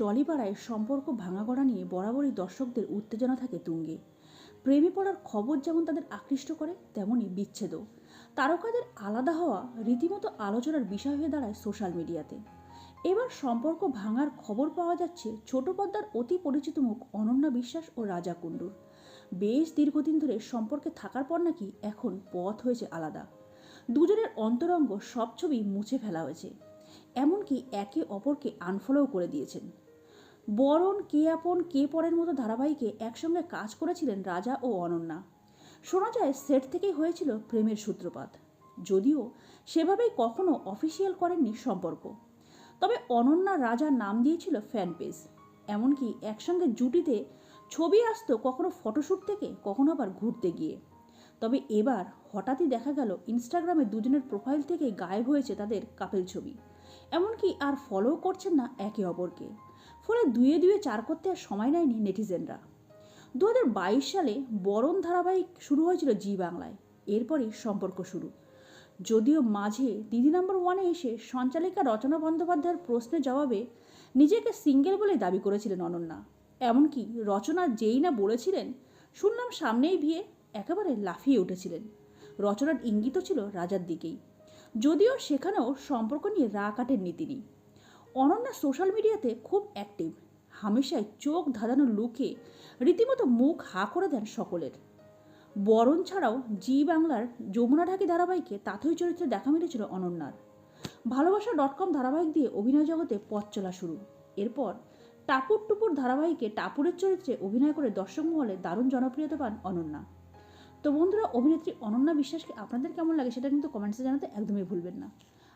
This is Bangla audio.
টলিপাড়ায় সম্পর্ক ভাঙা ভাঙাগড়া নিয়ে বরাবরই দর্শকদের উত্তেজনা থাকে তুঙ্গে। প্রেমে পড়ার খবর যেমন তাদের আকৃষ্ট করে, তেমনই বিচ্ছেদও। তারকাদের আলাদা হওয়া রীতিমতো আলোচনার বিষয় হয়ে দাঁড়ায় সোশ্যাল মিডিয়াতে। এবার সম্পর্ক ভাঙার খবর পাওয়া যাচ্ছে ছোট পর্দার অতি পরিচিত মুখ অনন্যা বিশ্বাস ও রাজা কুণ্ডুর। বেশ দীর্ঘদিন ধরে সম্পর্কে থাকার পর নাকি এখন পথ হয়েছে আলাদা। দুজনের অন্তরঙ্গ সব ছবি মুছে ফেলা হয়েছে। এমনকি একে অপরকে আনফলোও করে দিয়েছেন। বরণ কে আপন কে পরের মতো ধারাবাহিকে একসঙ্গে কাজ করেছিলেন রাজা ও অনন্যা। শোনা যায়, সেট থেকেই হয়েছিল প্রেমের সূত্রপাত। যদিও সেভাবেই কখনো অফিসিয়াল করেননি সম্পর্ক। তবে অনন্যা রাজা নাম দিয়েছিল ফ্যান পেজ এমনকি একসঙ্গে জুটিতে ছবি আসতো কখনো ফটোশ্যুট থেকে, কখনো আবার ঘুরতে গিয়ে। তবে এবার হঠাৎই দেখা গেল, ইনস্টাগ্রামে দুজনের প্রোফাইল থেকেই গায়েব হয়েছে তাদের কাপেল ছবি। এমনকি আর ফলো করছেন না একে অপরকে। ফলে দুয়ে দুয়ে চার করতে আর সময় নেয়নি নেটিজেনরা। দু হাজার বাইশ সালে বরণ ধারাবাহিক শুরু হয়েছিল জি বাংলায়। এরপরই সম্পর্ক শুরু। যদিও মাঝে দিদি নাম্বার ওয়ানে এসে সঞ্চালিকা রচনা বন্দ্যোপাধ্যায়ের প্রশ্নের জবাবে নিজেকে সিঙ্গেল বলে দাবি করেছিলেন অনন্যা। এমনকি রচনা যেই না বলেছিলেন, শুনলাম সামনেই বিয়ে একেবারে লাফিয়ে উঠেছিলেন। রচনার ইঙ্গিতও ছিল রাজার দিকেই। যদিও সেখানেও সম্পর্ক নিয়ে রা কাটেননি তিনি। অনন্যা সোশ্যাল মিডিয়াতে খুব অ্যাক্টিভ। হামেশাই চোখ ধাঁধানো লুকে রীতিমতো মুখ হা করে দেন সকলের। বরণ ছাড়াও জি বাংলার যমুনা ঢাকি ধারাবাহিকে তাথই চরিত্রে দেখা মিলেছিল অনন্যার। ভালোবাসা ডট কম ধারাবাহিক দিয়ে অভিনয় জগতে পথ চলা শুরু। এরপর টাপুর টুপুর ধারাবাহিকে টাপুরের চরিত্রে অভিনয় করে দর্শক মহলে দারুণ জনপ্রিয়তা পান অনন্যা। তো বন্ধুরা, অভিনেত্রী অনন্যা বিশ্বাসকে আপনাদের কেমন লাগে সেটা কিন্তু কমেন্টসে জানাতে একদমই ভুলবেন না।